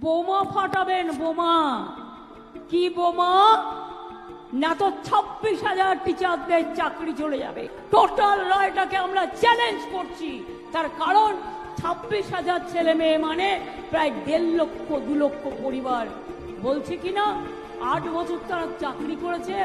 বোমা ফাটাবেন, বোমা। কি বোমা? না তো ছাব্বিশ হাজার টিচারদের চাকরি চলে যাবে। টোটাল রায়টাকে আমরা চ্যালেঞ্জ করছি। তার কারণ, ছাব্বিশ হাজার ছেলে মেয়ে মানে প্রায় দেড় লক্ষ, দু লক্ষ পরিবার। বলছে কি না? আট বছর তারা চাকরি করেছে,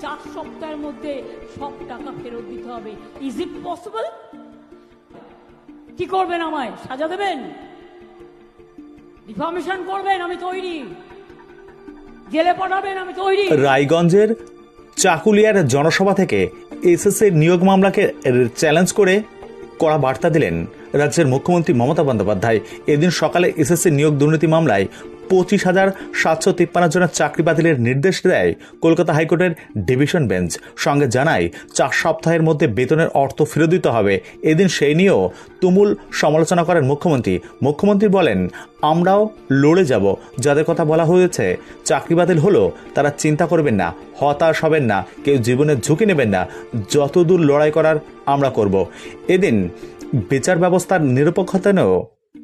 চার সপ্তাহের মধ্যে সব টাকা ফেরত দিতে হবে। ইজ ইট পসিবল কি করবেন আমায়? সাজা দেবেন? করবেন, আমি তৈরি। জেলে পাঠাবেন, আমি তৈরি। রায়গঞ্জের চাকুলিয়ার জনসভা থেকে এসএসসির নিয়োগ মামলাকে চ্যালেঞ্জ করে কড়া বার্তা দিলেন রাজ্যের মুখ্যমন্ত্রী মমতা বন্দ্যোপাধ্যায়। এদিন সকালে এসএসসি নিয়োগ দুর্নীতি মামলায় পঁচিশ হাজার সাতশো তিপ্পান্ন জনের চাকরি বাতিলের নির্দেশ দেয় কলকাতা হাইকোর্টের ডিভিশন বেঞ্চ। সঙ্গে জানায়, চার সপ্তাহের মধ্যে বেতনের অর্থ ফেরত দিতে হবে। এদিন সেই নিয়েও তুমুল সমালোচনা করেন মুখ্যমন্ত্রী। মুখ্যমন্ত্রী বলেন, আমরাও লড়ে যাব। যাদের কথা বলা হয়েছে, চাকরি বাতিল হলো, তারা চিন্তা করবেন না, হতাশ হবেন না, কেউ জীবনের ঝুঁকি নেবেন না। যতদূর লড়াই করার আমরা করব। এদিন বিচার ব্যবস্থার নিরপেক্ষতা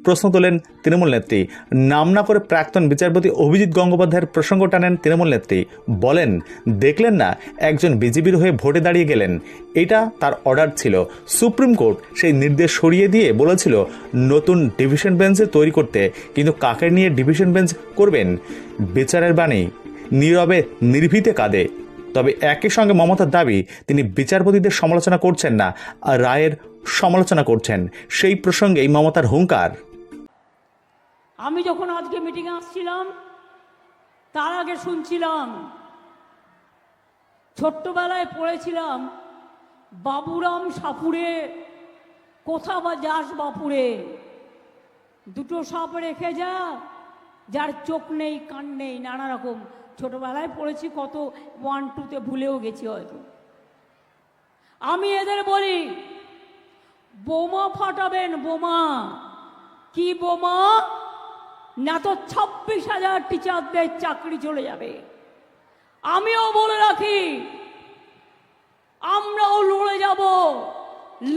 প্রশ্ন তোলেন তৃণমূল নেত্রী। নাম না করে প্রাক্তন বিচারপতি অভিজিৎ গঙ্গোপাধ্যায়ের প্রসঙ্গ টানেন তৃণমূল নেত্রী। বলেন, দেখলেন না, একজন বিজেপির হয়ে ভোটে দাঁড়িয়ে গেলেন। এটা তার অর্ডার ছিল। সুপ্রিম কোর্ট সেই নির্দেশ সরিয়ে দিয়ে বলেছিল, নতুন ডিভিশন বেঞ্চে তৈরি করতে, কিন্তু কাকে নিয়ে ডিভিশন বেঞ্চ করবেন? বিচারের বাণী নীরবে, নির্ভীতে কাঁদে। তবে একই সঙ্গে মমতার দাবি, তিনি বিচারপতিদের সমালোচনা করছেন না, আর রায়ের সমালোচনা করছেন। সেই প্রসঙ্গেই মমতার হুঙ্কার। আমি যখন আজকে মিটিংয়ে আসছিলাম, তার আগে শুনছিলাম, ছোট্টবেলায় পড়েছিলাম, বাবুরাম সাপুরে কোথা বা যাস বাপুরে দুটো সাপ রেখে যা, যার চোখ নেই, কান নেই, নানা রকম। ছোটবেলায় পড়েছি, কত ওয়ান টুতে ভুলেও গেছি হয়তো। আমি এদের বলি, বোমা ফাটাবেন বোমা। কি বোমা? না তো ছাব্বিশ হাজার টিচারদের চাকরি চলে যাবে। আমিও বলে রাখি, আমরাও লড়ে যাব,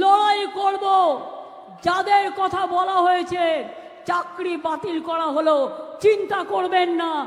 লড়াই করব। যাদের কথা বলা হয়েছে, চাকরি বাতিল করা হলো, চিন্তা করবেন না।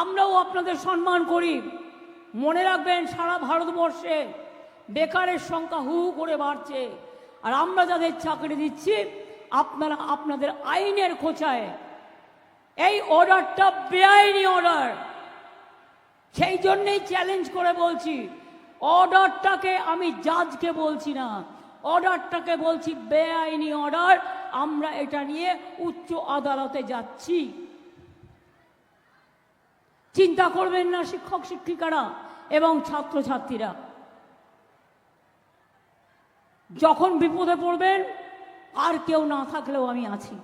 আমরাও আপনাদের সম্মান করি। মনে রাখবেন, সারা ভারতবর্ষে বেকারের সংখ্যা হু করে বাড়ছে। আর আমরা যাদের চাকরি দিচ্ছি, আপনারা আপনাদের আইনের খোঁচায়। এই অর্ডারটা বেআইনি অর্ডার। সেই জন্যেই চ্যালেঞ্জ করে বলছি, অর্ডারটাকে আমি জাজকে বলছি না। অর্ডারটাকে বলছি বেআইনি অর্ডার। আমরা এটা নিয়ে উচ্চ আদালতে যাচ্ছি। চিন্তা করবেন না শিক্ষক, শিক্ষিকারা এবং ছাত্রছাত্রীরা। যখন বিপদে পড়বেন, আর কেউ না থাকলেও আমি আছি।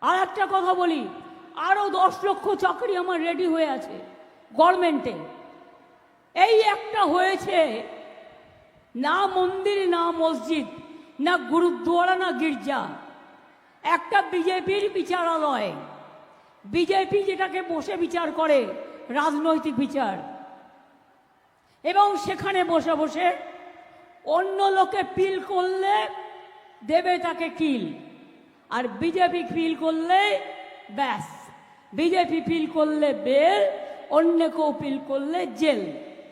আর একটা কথা বলি আরও দশ লক্ষ চাকরি আমার রেডি হয়ে আছে গভর্নমেন্টে। এই একটা হয়েছে, না মন্দির, না মসজিদ, না গুরুদ্বারা, না গির্জা। একটা বিজেপির বিচারালয়। বিজেপি যেটাকে বসে বিচার করে, রাজনৈতিক বিচার। এবং সেখানে বসে বসে অন্য লোকে পিল করলে দেবে তাকে কিল আর বিজেপি পিল করলে ব্যাস। বিজেপি পিল করলে বেল অন্য কেউ পিল করলে জেল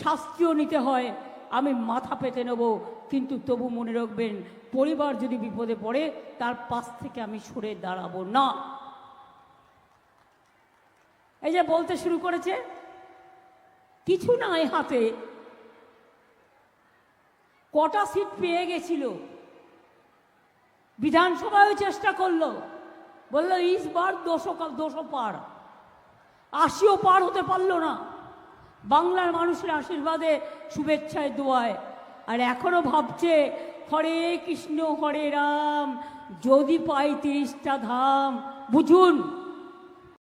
শাস্তিও নিতে হয়। আমি মাথা পেতে নেব, কিন্তু তবু মনে রাখবেন, পরিবার যদি বিপদে পড়ে, তার পাশ থেকে আমি সরে দাঁড়াবো না। এই যে বলতে শুরু করেছে, কিছু নাই হাতে। কটা সিট পেয়ে গেছিল। বিধানসভায় চেষ্টা করল। বলল, ইস বার দোষো দোষো পার। আশিও পার হতে পারল না। বাংলার মানুষের আশীর্বাদে শুভেচ্ছায় দোয়ায়। আর এখনও ভাবছে, হরে কৃষ্ণ, হরে রাম, যদি পাই তিরিশটা ধাম। বুঝুন।